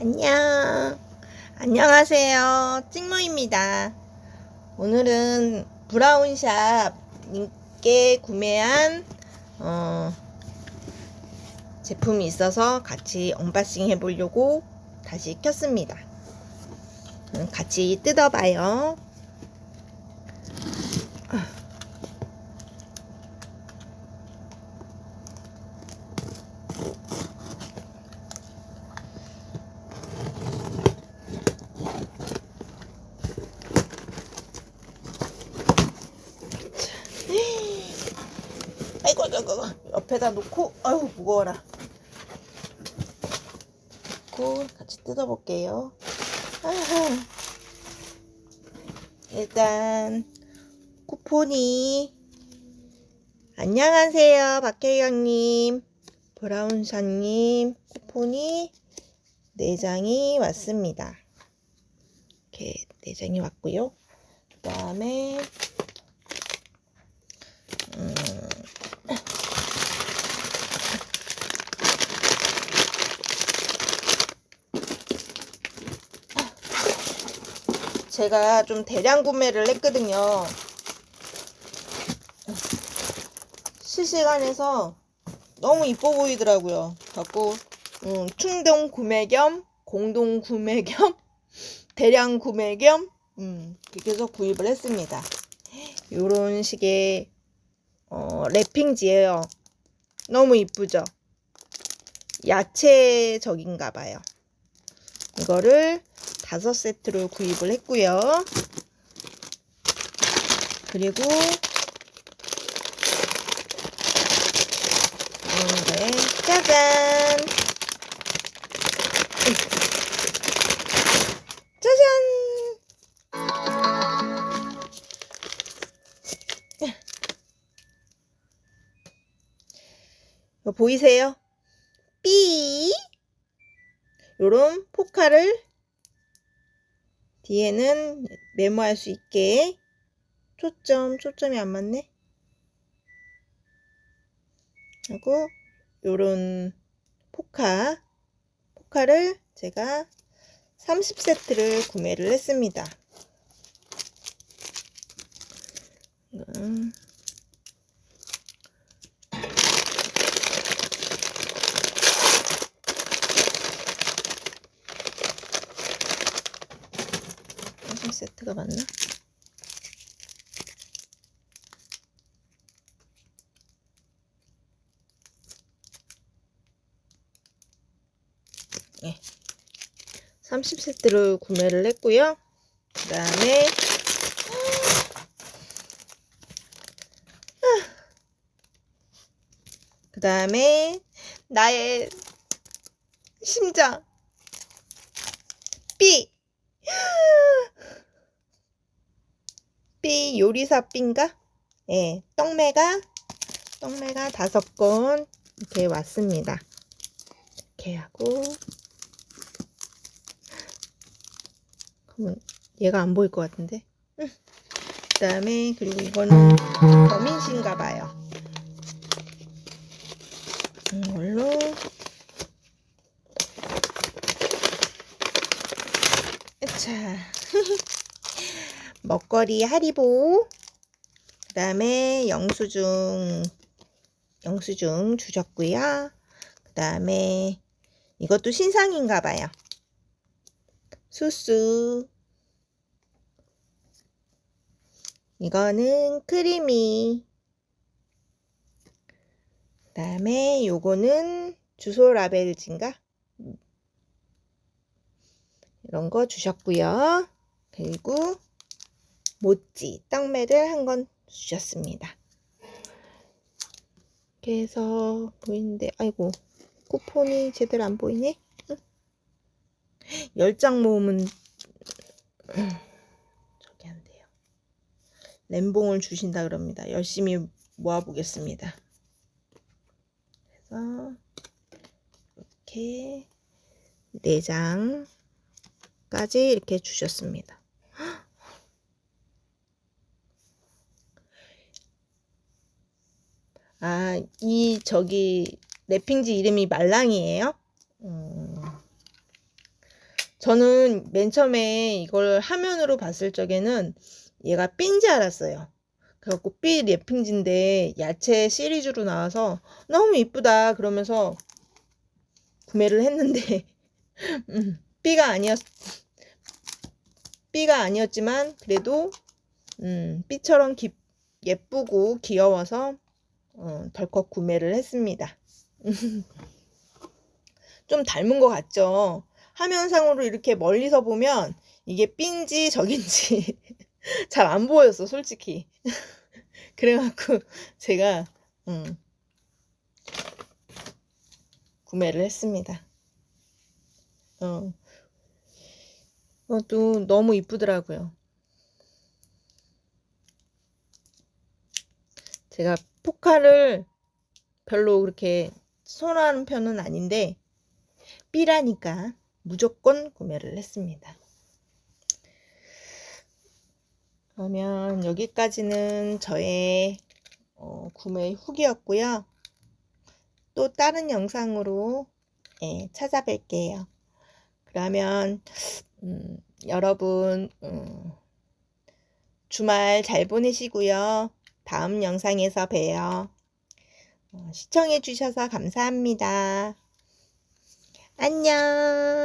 안녕. 안녕하세요. 찍모입니다. 오늘은 브라운샵 님께 구매한 어, 제품이 있어서 같이 언박싱 해보려고 다시 켰습니다. 음, 같이 뜯어봐요. 아이고. 옆에다 놓고, 아유, 무거워라. 놓고 같이 뜯어볼게요. 아하. 일단, 쿠폰이, 안녕하세요, 박혜경님, 브라운샤님, 쿠폰이 4장이 왔습니다. 이렇게 4장이 왔고요. 그 다음에, 음, 제가 좀 대량 구매를 했거든요. 실시간에서 너무 이뻐 보이더라고요. 갖고 음, 충동 구매 겸 공동 구매 겸 대량 구매 겸 음, 이렇게 해서 구입을 했습니다. 요런 식의 어, 랩핑지예요. 너무 이쁘죠? 야채적인가 봐요. 이거를 다섯 세트로 구입을 했고요. 그리고 이런데 짜잔! 음. 짜잔! 보이세요? 삐! 요런 포카를 뒤에는 메모할 수 있게 초점, 초점이 안 맞네. 하고 요런 포카, 포카를 제가 30세트를 구매를 했습니다. 이거는 무슨 세트가 맞나? 예. 30세트를 구매를 했고요. 그 다음에 그 다음에 나의 심장 B B 요리사 B인가? 예, 떡매가 떡매가 다섯 건 이렇게 왔습니다. 이렇게 하고 그러면 얘가 안 보일 것 같은데. 응. 그다음에 그리고 이거는 더민씨인가 봐요. 이걸로 자 먹거리 하리보. 그 다음에 영수증 영수증 주셨고요. 그 다음에 이것도 신상인가 봐요. 수수. 이거는 크리미. 그 다음에 요거는 주소 라벨지인가? 이런 거 주셨고요. 그리고 모찌 떡매를 한 건 주셨습니다. 이렇게 해서 보이는데 아이고 쿠폰이 제대로 안. 응? 10장 모으면 음, 저기 안 돼요. 램봉을 주신다 그럽니다. 열심히 모아보겠습니다. 그래서 이렇게 4장까지 이렇게 주셨습니다. 아, 이 저기 랩핑지 이름이 말랑이에요? 음, 저는 맨 처음에 이걸 화면으로 봤을 적에는 얘가 삔지 알았어요. 그래갖고 삔 랩핑지인데 야채 시리즈로 나와서 너무 이쁘다 그러면서 구매를 했는데 음, 삐가 아니었 삐가 아니었지만 그래도 음, 삐처럼 기, 예쁘고 귀여워서 어, 덜컥 구매를 했습니다. 좀 닮은 것 같죠? 화면상으로 이렇게 멀리서 보면 이게 삔지 저긴지 잘 안 보였어, 솔직히. 그래갖고 제가 음, 구매를 했습니다. 어, 어, 또 너무 이쁘더라고요. 제가 포카를 별로 그렇게 선호하는 편은 아닌데 삐라니까 무조건 구매를 했습니다. 그러면 여기까지는 저의 어, 구매 후기였고요. 또 다른 영상으로 예, 찾아뵐게요. 그러면 음, 여러분 음, 주말 잘 보내시고요. 다음 영상에서 봬요. 어, 시청해 주셔서 감사합니다. 안녕.